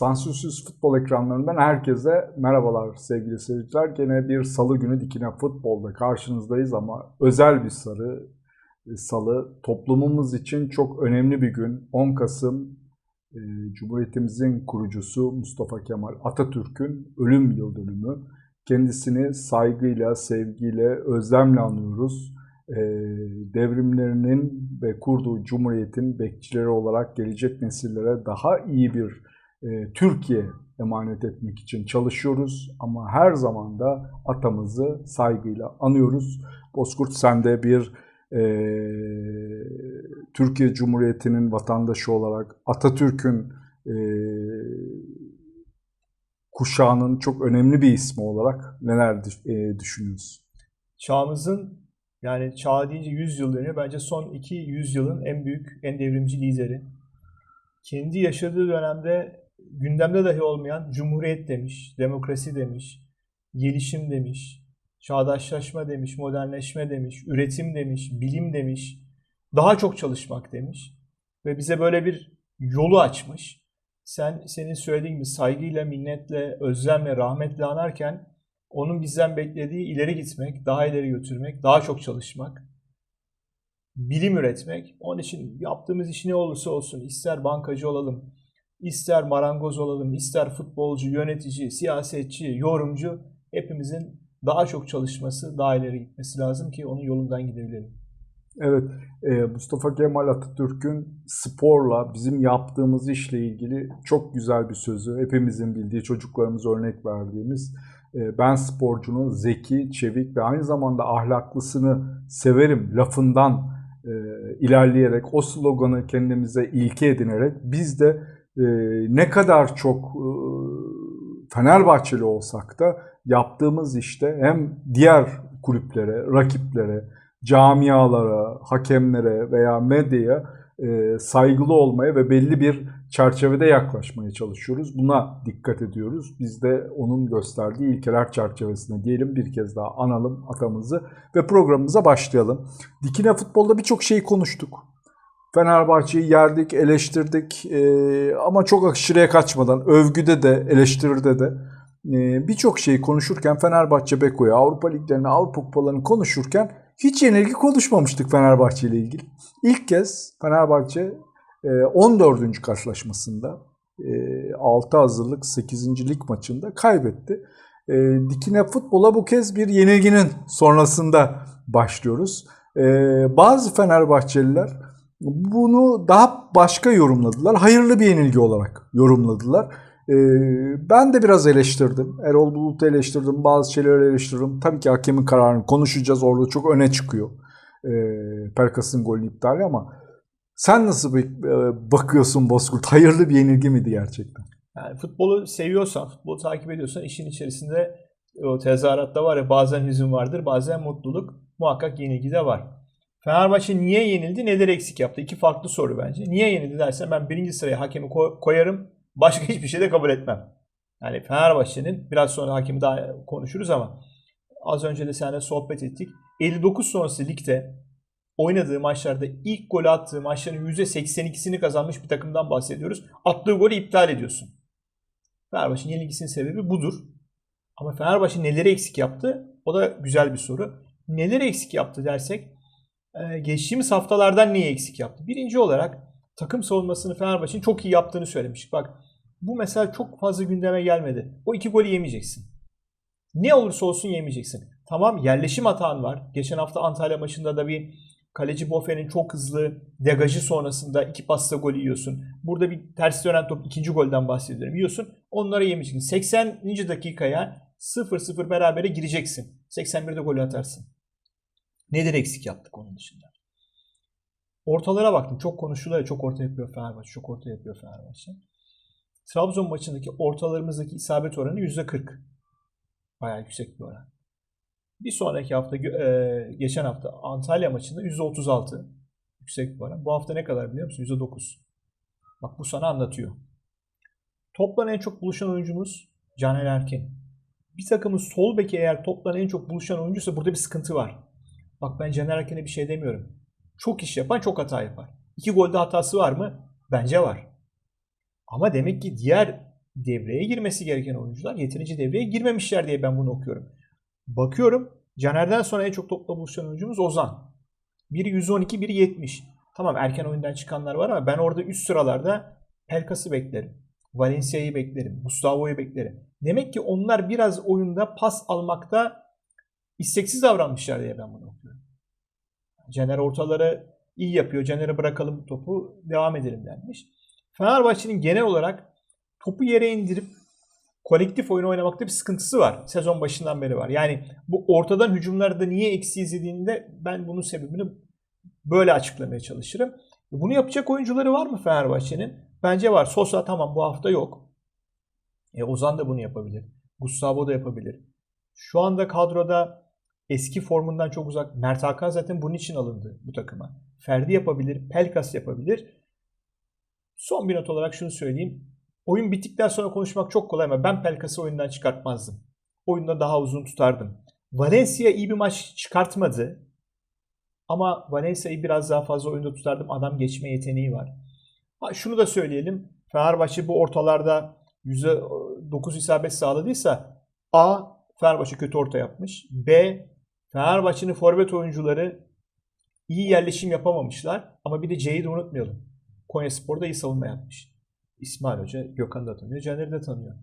Sansürsüz futbol ekranlarından herkese merhabalar sevgili seyirciler. Gene bir salı günü dikine futbolda karşınızdayız ama özel bir sarı salı. Toplumumuz için çok önemli bir gün. 10 Kasım e, Cumhuriyetimizin kurucusu Mustafa Kemal Atatürk'ün ölüm yıl dönümü. Kendisini saygıyla, sevgiyle, özlemle anıyoruz. E, devrimlerinin ve kurduğu cumhuriyetin bekçileri olarak gelecek nesillere daha iyi bir e, Türkiye emanet etmek için çalışıyoruz. Ama her zaman da atamızı saygıyla anıyoruz. Bozkurt sen de bir e, Türkiye Cumhuriyeti'nin vatandaşı olarak Atatürk'ün e, kuşağının çok önemli bir ismi olarak neler e, düşünüyorsun? Çağımızın yani çağ deyince 100 yıl dönüyor. Bence son 200 yılın en büyük, en devrimci lideri. Kendi yaşadığı dönemde gündemde dahi olmayan cumhuriyet demiş, demokrasi demiş, gelişim demiş, çağdaşlaşma demiş, modernleşme demiş, üretim demiş, bilim demiş, daha çok çalışmak demiş ve bize böyle bir yolu açmış. Sen senin söylediğin gibi saygıyla, minnetle, özlemle, rahmetle anarken onun bizden beklediği ileri gitmek, daha ileri götürmek, daha çok çalışmak, bilim üretmek. Onun için yaptığımız iş ne olursa olsun, ister bankacı olalım, ister marangoz olalım, ister futbolcu, yönetici, siyasetçi, yorumcu hepimizin daha çok çalışması, daha ileri gitmesi lazım ki onun yolundan gidebilelim. Evet, Mustafa Kemal Atatürk'ün sporla bizim yaptığımız işle ilgili çok güzel bir sözü. Hepimizin bildiği, çocuklarımıza örnek verdiğimiz ben sporcunun zeki, çevik ve aynı zamanda ahlaklısını severim lafından ilerleyerek o sloganı kendimize ilke edinerek biz de ne kadar çok Fenerbahçeli olsak da yaptığımız işte hem diğer kulüplere, rakiplere, camialara, hakemlere veya medyaya e, saygılı olmaya ve belli bir çerçevede yaklaşmaya çalışıyoruz. Buna dikkat ediyoruz. Biz de onun gösterdiği ilkeler çerçevesinde diyelim bir kez daha analım atamızı ve programımıza başlayalım. Dikine futbolda birçok şeyi konuştuk. Fenerbahçe'yi yerdik, eleştirdik e, ama çok aşırıya kaçmadan övgüde de eleştiride de e, birçok şeyi konuşurken Fenerbahçe Beko'yu, Avrupa Liglerini, Avrupa Kupalarını konuşurken hiç yenilgi konuşmamıştık Fenerbahçe ile ilgili. İlk kez Fenerbahçe 14. karşılaşmasında 6 hazırlık 8. lig maçında kaybetti. Dikine futbola bu kez bir yenilginin sonrasında başlıyoruz. Bazı Fenerbahçeliler bunu daha başka yorumladılar. Hayırlı bir yenilgi olarak yorumladılar. Ben de biraz eleştirdim. Erol Bulut'u eleştirdim. Bazı şeyleri eleştirdim. Tabii ki hakemin kararını konuşacağız. Orada çok öne çıkıyor. Perkas'ın golü iptali ama sen nasıl bakıyorsun Bozkurt? Hayırlı bir yenilgi miydi gerçekten? Yani futbolu seviyorsan, futbolu takip ediyorsan işin içerisinde o tezahüratta var ya bazen hüzün vardır, bazen mutluluk. Muhakkak yenilgi de var. Fenerbahçe niye yenildi, neler eksik yaptı? İki farklı soru bence. Niye yenildi dersen ben birinci sıraya hakemi koyarım. Başka hiçbir şey de kabul etmem. Yani Fenerbahçe'nin biraz sonra hakimi daha konuşuruz ama az önce de seninle sohbet ettik. 59 sonrası ligde oynadığı maçlarda ilk gol attığı maçların %82'sini kazanmış bir takımdan bahsediyoruz. Attığı golü iptal ediyorsun. Fenerbahçe'nin yenilgisinin sebebi budur. Ama Fenerbahçe neleri eksik yaptı? O da güzel bir soru. Neleri eksik yaptı dersek geçtiğimiz haftalardan neyi eksik yaptı? Birinci olarak takım savunmasını Fenerbahçe'nin çok iyi yaptığını söylemiştik. Bak bu mesela çok fazla gündeme gelmedi. O iki golü yemeyeceksin. Ne olursa olsun yemeyeceksin. Tamam yerleşim hatan var. Geçen hafta Antalya maçında da bir kaleci Bofe'nin çok hızlı degajı sonrasında iki pasta gol yiyorsun. Burada bir ters dönen top ikinci golden bahsediyorum. Yiyorsun. Onlara yemeyeceksin. 80. dakikaya 0-0 berabere gireceksin. 81'de golü atarsın. Nedir eksik yaptık onun dışında? Ortalara baktım. Çok konuşuluyor. Çok orta yapıyor Fenerbahçe. Çok orta yapıyor Fenerbahçe. Trabzon maçındaki ortalarımızdaki isabet oranı %40. Bayağı yüksek bir oran. Bir sonraki hafta, e, geçen hafta Antalya maçında %36. Yüksek bir oran. Bu hafta ne kadar biliyor musun? %9. Bak bu sana anlatıyor. Toplan en çok buluşan oyuncumuz Caner Erkin. Bir takımın sol beki eğer toplan en çok buluşan oyuncuysa burada bir sıkıntı var. Bak ben Caner Erkin'e bir şey demiyorum. Çok iş yapan çok hata yapar. İki golde hatası var mı? Bence var. Ama demek ki diğer devreye girmesi gereken oyuncular yeterince devreye girmemişler diye ben bunu okuyorum. Bakıyorum Caner'den sonra en çok topla buluşan oyuncumuz Ozan. Biri 112, biri 70. Tamam erken oyundan çıkanlar var ama ben orada üst sıralarda Pelkas'ı beklerim. Valencia'yı beklerim. Gustavo'yu beklerim. Demek ki onlar biraz oyunda pas almakta isteksiz davranmışlar diye ben bunu okuyorum. Caner ortaları iyi yapıyor. Caner'e bırakalım topu devam edelim denmiş. Fenerbahçe'nin genel olarak topu yere indirip kolektif oyun oynamakta bir sıkıntısı var. Sezon başından beri var. Yani bu ortadan hücumlarda niye eksi izlediğinde ben bunun sebebini böyle açıklamaya çalışırım. Bunu yapacak oyuncuları var mı Fenerbahçe'nin? Bence var. Sosa tamam bu hafta yok. E, Ozan da bunu yapabilir. Gustavo da yapabilir. Şu anda kadroda eski formundan çok uzak. Mert Hakan zaten bunun için alındı bu takıma. Ferdi yapabilir, Pelkas yapabilir. Son bir not olarak şunu söyleyeyim. Oyun bittikten sonra konuşmak çok kolay ama ben Pelkas'ı oyundan çıkartmazdım. Oyunda daha uzun tutardım. Valencia iyi bir maç çıkartmadı. Ama Valencia'yı biraz daha fazla oyunda tutardım. Adam geçme yeteneği var. Ha, şunu da söyleyelim. Fenerbahçe bu ortalarda %9 isabet sağladıysa A. Fenerbahçe kötü orta yapmış. B. Fenerbahçe'nin forvet oyuncuları iyi yerleşim yapamamışlar. Ama bir de C'yi de unutmayalım. Konya Spor'da iyi savunma yapmış. İsmail Hoca Gökhan'ı da tanıyor, Caner'i de tanıyor.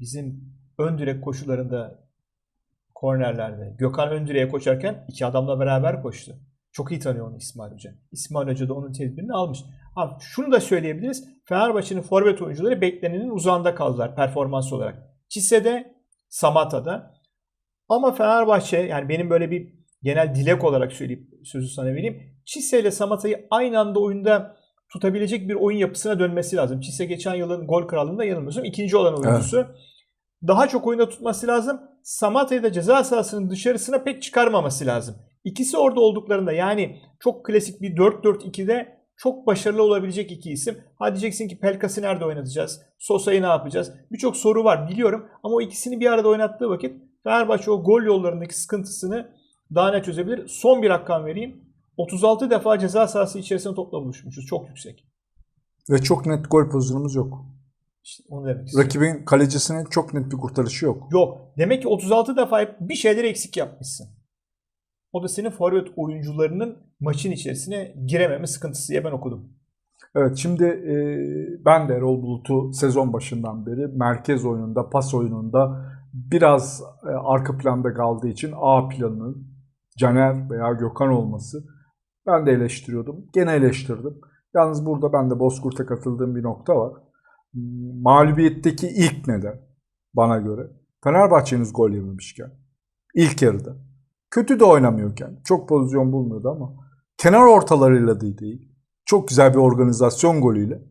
Bizim ön direk koşularında kornerlerde Gökhan ön direğe koşarken iki adamla beraber koştu. Çok iyi tanıyor onu İsmail Hoca. İsmail Hoca da onun tedbirini almış. Ha, şunu da söyleyebiliriz. Fenerbahçe'nin forvet oyuncuları beklenenin uzağında kaldılar performans olarak. Çise'de, Samata'da. Ama Fenerbahçe yani benim böyle bir genel dilek olarak söyleyip sözü sana vereyim. Çise ile Samata'yı aynı anda oyunda tutabilecek bir oyun yapısına dönmesi lazım. Çise geçen yılın gol krallığında yanılmıyorsam ikinci olan oyuncusu. Evet. Daha çok oyunda tutması lazım. Samata'yı da ceza sahasının dışarısına pek çıkarmaması lazım. İkisi orada olduklarında yani çok klasik bir 4-4-2'de çok başarılı olabilecek iki isim. Ha diyeceksin ki Pelkas'ı nerede oynatacağız? Sosa'yı ne yapacağız? Birçok soru var biliyorum ama o ikisini bir arada oynattığı vakit Fenerbahçe o gol yollarındaki sıkıntısını daha net çözebilir. Son bir rakam vereyim. 36 defa ceza sahası içerisinde topla buluşmuşuz. Çok yüksek. Ve çok net gol pozisyonumuz yok. İşte onu demek istiyorum. Rakibin kalecisinin çok net bir kurtarışı yok. Yok. Demek ki 36 defa bir şeyleri eksik yapmışsın. O da senin forvet oyuncularının maçın içerisine girememe sıkıntısı diye ben okudum. Evet şimdi e, ben de Erol Bulut'u sezon başından beri merkez oyununda, pas oyununda biraz e, arka planda kaldığı için A planının Caner veya Gökhan olması ben de eleştiriyordum. Gene eleştirdim. Yalnız burada ben de Bozkurt'a katıldığım bir nokta var. Mağlubiyetteki ilk neden bana göre Fenerbahçe'niz gol yememişken ilk yarıda kötü de oynamıyorken çok pozisyon bulmuyordu ama kenar ortalarıyla da değil. Çok güzel bir organizasyon golüyle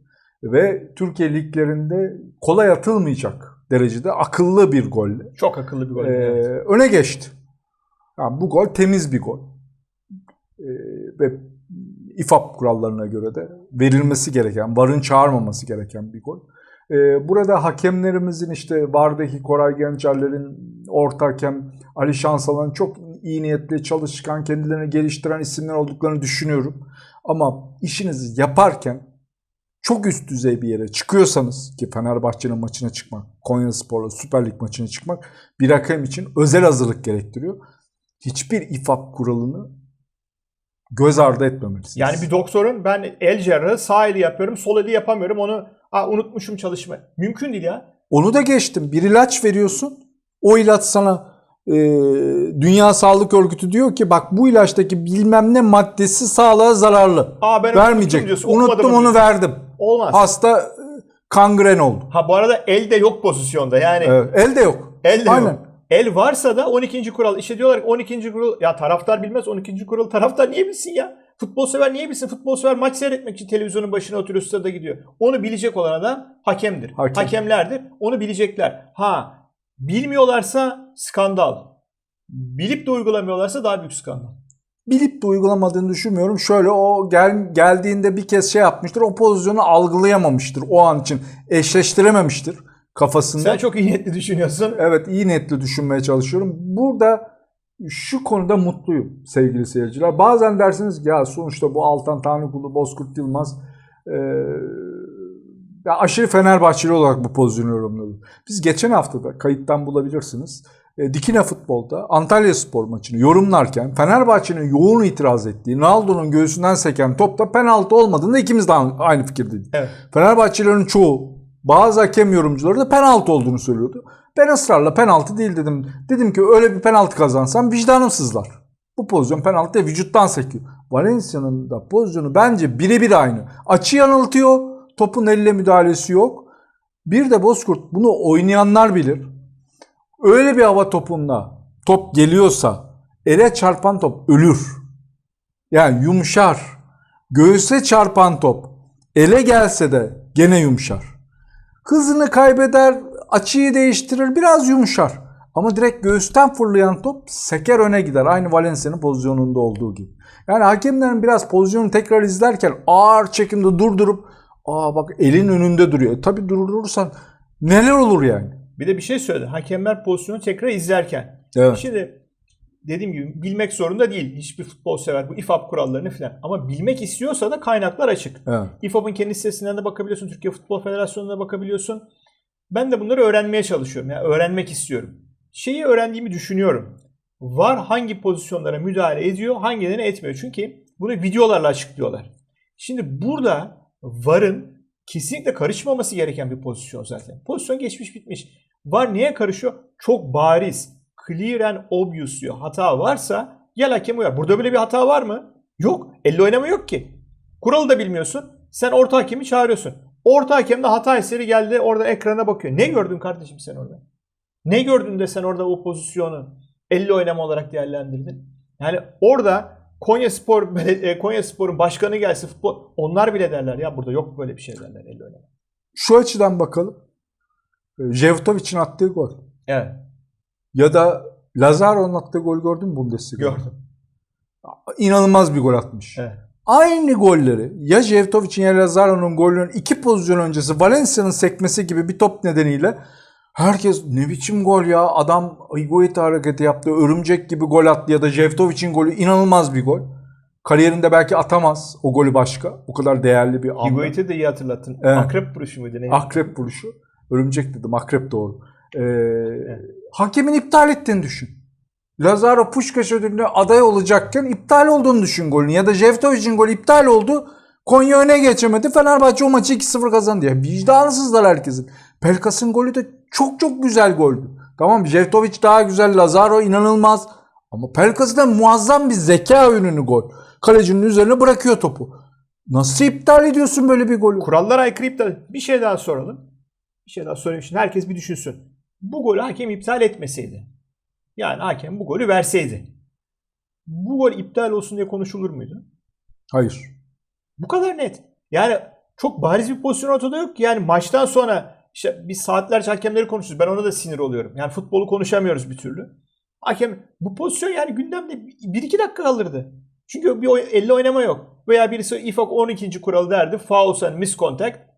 ve Türkiye liglerinde kolay atılmayacak derecede akıllı bir golle. Çok akıllı bir gol. Ee, öne geçti. Yani bu gol temiz bir gol. Ee, ve İFAP kurallarına göre de verilmesi gereken, varın çağırmaması gereken bir gol. Ee, burada hakemlerimizin işte Vardaki Koray Gençerler'in orta hakem Ali Şansalan'ın çok iyi niyetli, çalışkan, kendilerini geliştiren isimler olduklarını düşünüyorum. Ama işinizi yaparken çok üst düzey bir yere çıkıyorsanız ki Fenerbahçe'nin maçına çıkmak, Konya Spor'la Süper Lig maçına çıkmak bir hakem için özel hazırlık gerektiriyor. Hiçbir ifap kuralını göz ardı etmemelisiniz. Yani bir doktorun ben el cerrahı sağ eli yapıyorum, sol eli yapamıyorum. Onu Aa, unutmuşum çalışma. Mümkün değil ya. Onu da geçtim. Bir ilaç veriyorsun. O ilaç sana e, Dünya Sağlık Örgütü diyor ki bak bu ilaçtaki bilmem ne maddesi sağlığa zararlı. Aa, ben Vermeyecek. diyorsun, Unuttum onu verdim. Olmaz. Hasta e, kangren oldu. Ha bu arada el de yok pozisyonda yani. Evet, el de yok. El de Aynen. yok. El varsa da 12. kural. İşte diyorlar ki 12. kural ya taraftar bilmez 12. kural taraftar niye bilsin ya? Futbol sever niye bilsin? Futbol sever maç seyretmek için televizyonun başına oturuyor stada gidiyor. Onu bilecek olan adam hakemdir. Hakem. Hakemlerdir. Onu bilecekler. Ha bilmiyorlarsa skandal. Bilip de uygulamıyorlarsa daha büyük skandal. Bilip de uygulamadığını düşünmüyorum. Şöyle o gel, geldiğinde bir kez şey yapmıştır. O pozisyonu algılayamamıştır. O an için eşleştirememiştir kafasında. Sen çok iyi niyetli düşünüyorsun. Evet iyi netli düşünmeye çalışıyorum. Burada şu konuda mutluyum sevgili seyirciler. Bazen dersiniz ki ya sonuçta bu Altan Tanrıkulu, Bozkurt Yılmaz e, ya aşırı Fenerbahçeli olarak bu pozisyonu yorumladım. Biz geçen haftada kayıttan bulabilirsiniz. E, Dikine Futbol'da Antalya Spor maçını yorumlarken Fenerbahçe'nin yoğun itiraz ettiği Naldo'nun göğsünden seken topta penaltı olmadığında ikimiz de aynı fikirdeydik. Evet. Fenerbahçelilerin çoğu bazı hakem yorumcuları da penaltı olduğunu söylüyordu. Ben ısrarla penaltı değil dedim. Dedim ki öyle bir penaltı kazansam vicdanım sızlar. Bu pozisyon penaltı değil, vücuttan sekiyor. Valencia'nın da pozisyonu bence birebir aynı. Açı yanıltıyor. Topun elle müdahalesi yok. Bir de Bozkurt bunu oynayanlar bilir. Öyle bir hava topunda top geliyorsa ele çarpan top ölür. Yani yumuşar. Göğüse çarpan top ele gelse de gene yumuşar. Hızını kaybeder, açıyı değiştirir, biraz yumuşar. Ama direkt göğüsten fırlayan top seker öne gider. Aynı Valencia'nın pozisyonunda olduğu gibi. Yani hakemlerin biraz pozisyonu tekrar izlerken ağır çekimde durdurup aa bak elin önünde duruyor. Tabii durdurursan neler olur yani. Bir de bir şey söyledi. Hakemler pozisyonu tekrar izlerken. Evet. Şimdi dediğim gibi bilmek zorunda değil. Hiçbir futbol sever bu İFAB kurallarını falan. Ama bilmek istiyorsa da kaynaklar açık. Evet. İFAB'ın kendi sitesinden de bakabiliyorsun. Türkiye Futbol Federasyonu'na bakabiliyorsun. Ben de bunları öğrenmeye çalışıyorum. Yani öğrenmek istiyorum. Şeyi öğrendiğimi düşünüyorum. VAR hangi pozisyonlara müdahale ediyor, hangilerine etmiyor. Çünkü bunu videolarla açıklıyorlar. Şimdi burada VAR'ın kesinlikle karışmaması gereken bir pozisyon zaten. Pozisyon geçmiş bitmiş. VAR niye karışıyor? Çok bariz, clear and obvious diyor. Hata varsa gel hakem uyar. Burada böyle bir hata var mı? Yok. Elle oynama yok ki. Kuralı da bilmiyorsun. Sen orta hakemi çağırıyorsun. Orta hakem de hata eseri geldi orada ekrana bakıyor. Ne gördün kardeşim sen orada? Ne gördün de sen orada o pozisyonu elle oynama olarak değerlendirdin? Yani orada Konya Spor e, Konya Spor'un başkanı gelse futbol onlar bile derler ya burada yok böyle bir şey derler elle oynama. Şu açıdan bakalım. Jevtovic'in attığı gol. Evet Ya da Lazaro'nun attığı gol gördün mü Bundesliga'da? gördüm. İnanılmaz bir gol atmış. Evet. Aynı golleri ya Jevtovic'in ya Lazaro'nun golünün iki pozisyon öncesi Valencia'nın sekmesi gibi bir top nedeniyle herkes ne biçim gol ya adam Higuaita hareketi yaptı örümcek gibi gol attı ya da Jevtovic'in golü inanılmaz bir gol. Kariyerinde belki atamaz o golü başka. O kadar değerli bir anda. Higuait'i de iyi hatırlattın. Evet. Akrep vuruşu muydu? Ne? Akrep vuruşu. Örümcek dedim. Akrep doğru. Ee, Hakemin iptal ettiğini düşün. Lazaro Puşkaş ödülüne aday olacakken iptal olduğunu düşün golün. Ya da Jevtovic'in golü iptal oldu. Konya öne geçemedi. Fenerbahçe o maçı 2-0 kazandı. Ya vicdansızlar herkesin. Pelkas'ın golü de çok çok güzel goldü. Tamam Jevtovic daha güzel. Lazaro inanılmaz. Ama Pelkas'ın da muazzam bir zeka ürünü gol. Kalecinin üzerine bırakıyor topu. Nasıl iptal ediyorsun böyle bir golü? Kurallara aykırı iptal. Bir şey daha soralım. Şey daha şimdi herkes bir düşünsün. Bu golü hakem iptal etmeseydi. Yani hakem bu golü verseydi. Bu gol iptal olsun diye konuşulur muydu? Hayır. Bu kadar net. Yani çok bariz bir pozisyon ortada yok ki. Yani maçtan sonra işte biz saatlerce hakemleri konuşuyoruz. Ben ona da sinir oluyorum. Yani futbolu konuşamıyoruz bir türlü. Hakem bu pozisyon yani gündemde 1-2 dakika kalırdı. Çünkü bir elle oynama yok. Veya birisi İFAK 12. kuralı derdi. Fouls and miscontact.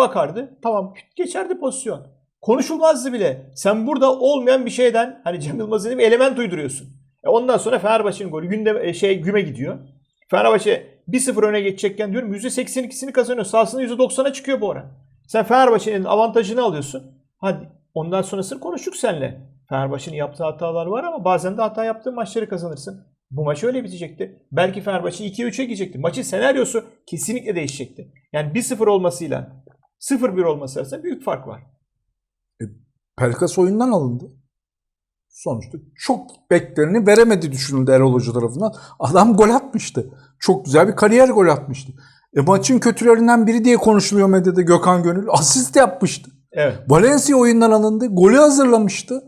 Bakardı. Tamam geçerdi pozisyon. Konuşulmazdı bile. Sen burada olmayan bir şeyden hani Cem Yılmaz'ın bir element uyduruyorsun. E ondan sonra Fenerbahçe'nin golü günde e, şey güme gidiyor. Fenerbahçe 1-0 öne geçecekken diyorum %82'sini kazanıyor. Sahasında %90'a çıkıyor bu oran. Sen Fenerbahçe'nin avantajını alıyorsun. Hadi ondan sonrasını konuştuk seninle. Fenerbahçe'nin yaptığı hatalar var ama bazen de hata yaptığın maçları kazanırsın. Bu maç öyle bitecekti. Belki Fenerbahçe 2-3'e gidecekti. Maçın senaryosu kesinlikle değişecekti. Yani 1-0 olmasıyla 0-1 olması arasında büyük fark var. Pelkas oyundan alındı. Sonuçta çok bekleneni veremedi düşünüldü Erol Hoca tarafından. Adam gol atmıştı. Çok güzel bir kariyer gol atmıştı. E maçın kötülerinden biri diye konuşuluyor medyada Gökhan Gönül. Asist yapmıştı. Evet. Valencia oyundan alındı. Golü hazırlamıştı.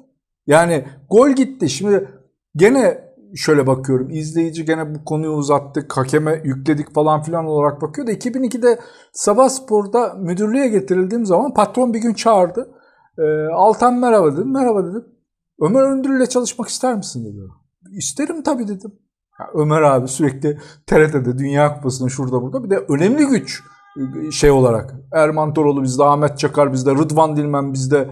Yani gol gitti. Şimdi gene şöyle bakıyorum. İzleyici gene bu konuyu uzattık. Hakeme yükledik falan filan olarak bakıyor da 2002'de Sabah Spor'da müdürlüğe getirildiğim zaman patron bir gün çağırdı. Ee, Altan merhaba dedim. Merhaba dedim. Ömer Öndür ile çalışmak ister misin dedi. İsterim tabii dedim. Ya Ömer abi sürekli TRT'de Dünya Kupası'nda şurada burada bir de önemli güç şey olarak. Erman Toroğlu bizde, Ahmet Çakar bizde, Rıdvan Dilmen bizde.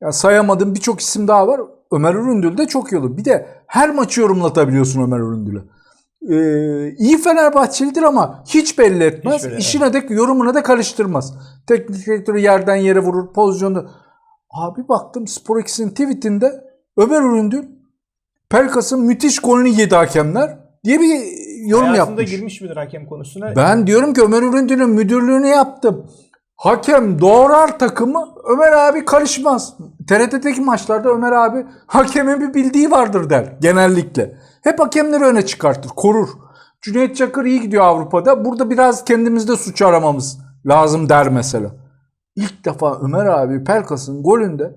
Yani sayamadığım birçok isim daha var. Ömer Üründül de çok iyi olur. Bir de her maçı yorumlatabiliyorsun Ömer Üründül'e. e, iyi Fenerbahçelidir ama hiç belli etmez. Hiç belli- İşine de yorumuna da karıştırmaz. Teknik direktörü yerden yere vurur pozisyonda. Abi baktım Spor X'in tweetinde Ömer Üründül Pelkas'ın müthiş golünü yedi hakemler diye bir yorum Hayatında yapmış. girmiş midir hakem konusuna? Ben diyorum ki Ömer Üründül'ün müdürlüğünü yaptım. Hakem doğrar takımı Ömer abi karışmaz. TRT'deki maçlarda Ömer abi hakemin bir bildiği vardır der genellikle. Hep hakemleri öne çıkartır, korur. Cüneyt Çakır iyi gidiyor Avrupa'da. Burada biraz kendimizde suç aramamız lazım der mesela. İlk defa Ömer abi Pelkas'ın golünde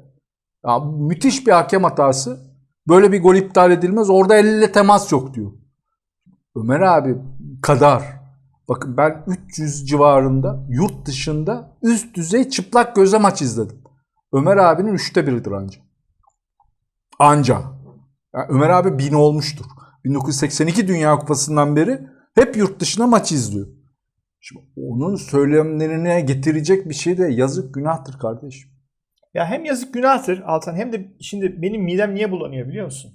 ya müthiş bir hakem hatası. Böyle bir gol iptal edilmez. Orada elle temas yok diyor. Ömer abi kadar. Bakın ben 300 civarında yurt dışında üst düzey çıplak göze maç izledim. Ömer abinin üçte biridir anca. Anca. Yani Ömer abi bin olmuştur. 1982 Dünya Kupası'ndan beri hep yurt dışına maç izliyor. Şimdi onun söylemlerine getirecek bir şey de yazık günahtır kardeşim. Ya hem yazık günahtır Altan hem de şimdi benim midem niye bulanıyor biliyor musun?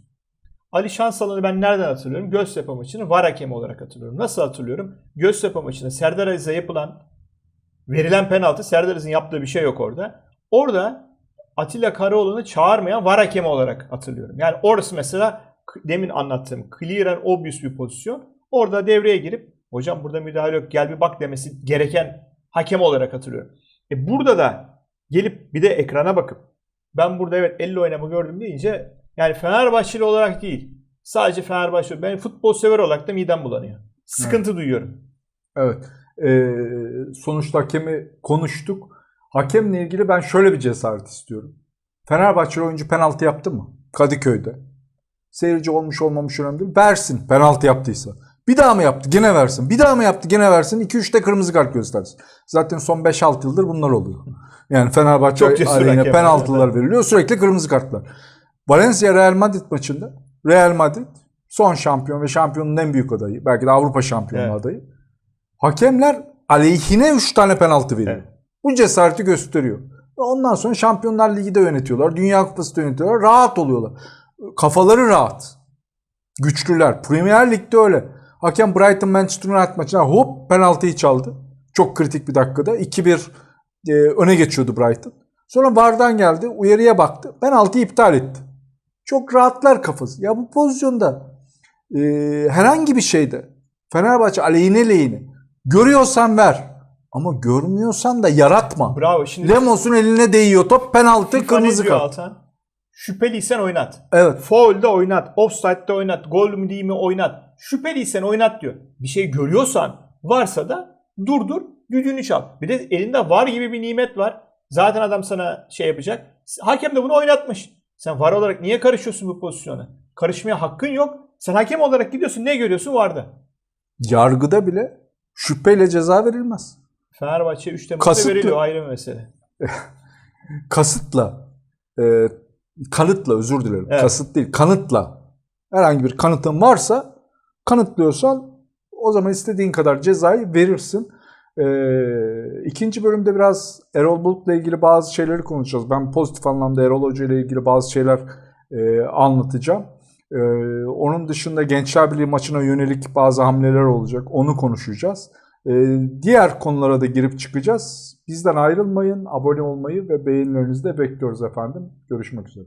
Ali Şansalan'ı ben nereden hatırlıyorum? Göztepe maçını var hakemi olarak hatırlıyorum. Nasıl hatırlıyorum? Göztepe maçında Serdar Aziz'e yapılan verilen penaltı Serdar Aziz'in yaptığı bir şey yok orada. Orada Atilla Karaoğlu'nu çağırmayan var hakemi olarak hatırlıyorum. Yani orası mesela demin anlattığım clear and obvious bir pozisyon. Orada devreye girip hocam burada müdahale yok gel bir bak demesi gereken hakem olarak hatırlıyorum. E burada da gelip bir de ekrana bakıp ben burada evet elle oynamı gördüm deyince yani Fenerbahçeli olarak değil sadece Fenerbahçe ben futbol sever olarak da midem bulanıyor. Sıkıntı duyuyorum. Evet. Ee, sonuçta hakemi konuştuk. Hakemle ilgili ben şöyle bir cesaret istiyorum. Fenerbahçeli oyuncu penaltı yaptı mı? Kadıköy'de. Seyirci olmuş olmamış önemli değil. Versin penaltı yaptıysa. Bir daha mı yaptı? Gene versin. Bir daha mı yaptı? Gene versin. 2-3 de kırmızı kart göstersin. Zaten son 5-6 yıldır bunlar oluyor. Yani Fenerbahçe aleyhine penaltılar veriliyor. Sürekli kırmızı kartlar. Valencia Real Madrid maçında Real Madrid son şampiyon ve şampiyonun en büyük adayı. Belki de Avrupa şampiyonu Evet. adayı. Hakemler aleyhine 3 tane penaltı veriyor. Evet. Bu cesareti gösteriyor. Ondan sonra Şampiyonlar Ligi de yönetiyorlar. Dünya Kupası da yönetiyorlar. Rahat oluyorlar. Kafaları rahat. Güçlüler. Premier Lig'de öyle. Hakem Brighton Manchester United maçına hop penaltıyı çaldı. Çok kritik bir dakikada. 2-1 e, öne geçiyordu Brighton. Sonra VAR'dan geldi. Uyarıya baktı. Penaltıyı iptal etti. Çok rahatlar kafası. Ya bu pozisyonda e, herhangi bir şeyde Fenerbahçe aleyhine lehine görüyorsan ver. Ama görmüyorsan da yaratma. Bravo. Şimdi Lemos'un eline değiyor top penaltı kırmızı kart. Altan? Şüpheliysen oynat. Evet. Foul'de oynat. Offside'de oynat. Gol mü değil mi oynat. Şüpheliysen oynat diyor. Bir şey görüyorsan varsa da durdur düdüğünü çal. Bir de elinde var gibi bir nimet var. Zaten adam sana şey yapacak. Hakem de bunu oynatmış. Sen var olarak niye karışıyorsun bu pozisyona? Karışmaya hakkın yok. Sen hakem olarak gidiyorsun ne görüyorsun vardı. Yargıda bile şüpheyle ceza verilmez. Fenerbahçe 3 Temmuz'da Kasıtlı. veriliyor ayrı bir mesele. Kasıtla, e, kanıtla özür dilerim. Evet. Kasıt değil, kanıtla. Herhangi bir kanıtın varsa kanıtlıyorsan o zaman istediğin kadar cezayı verirsin. E, ikinci bölümde biraz Erol Bulut'la ilgili bazı şeyleri konuşacağız. Ben pozitif anlamda Erol Hoca ile ilgili bazı şeyler e, anlatacağım. E, onun dışında Gençler Birliği maçına yönelik bazı hamleler olacak. Onu konuşacağız. E, diğer konulara da girip çıkacağız. Bizden ayrılmayın, abone olmayı ve beğenilerinizi de bekliyoruz efendim. Görüşmek üzere.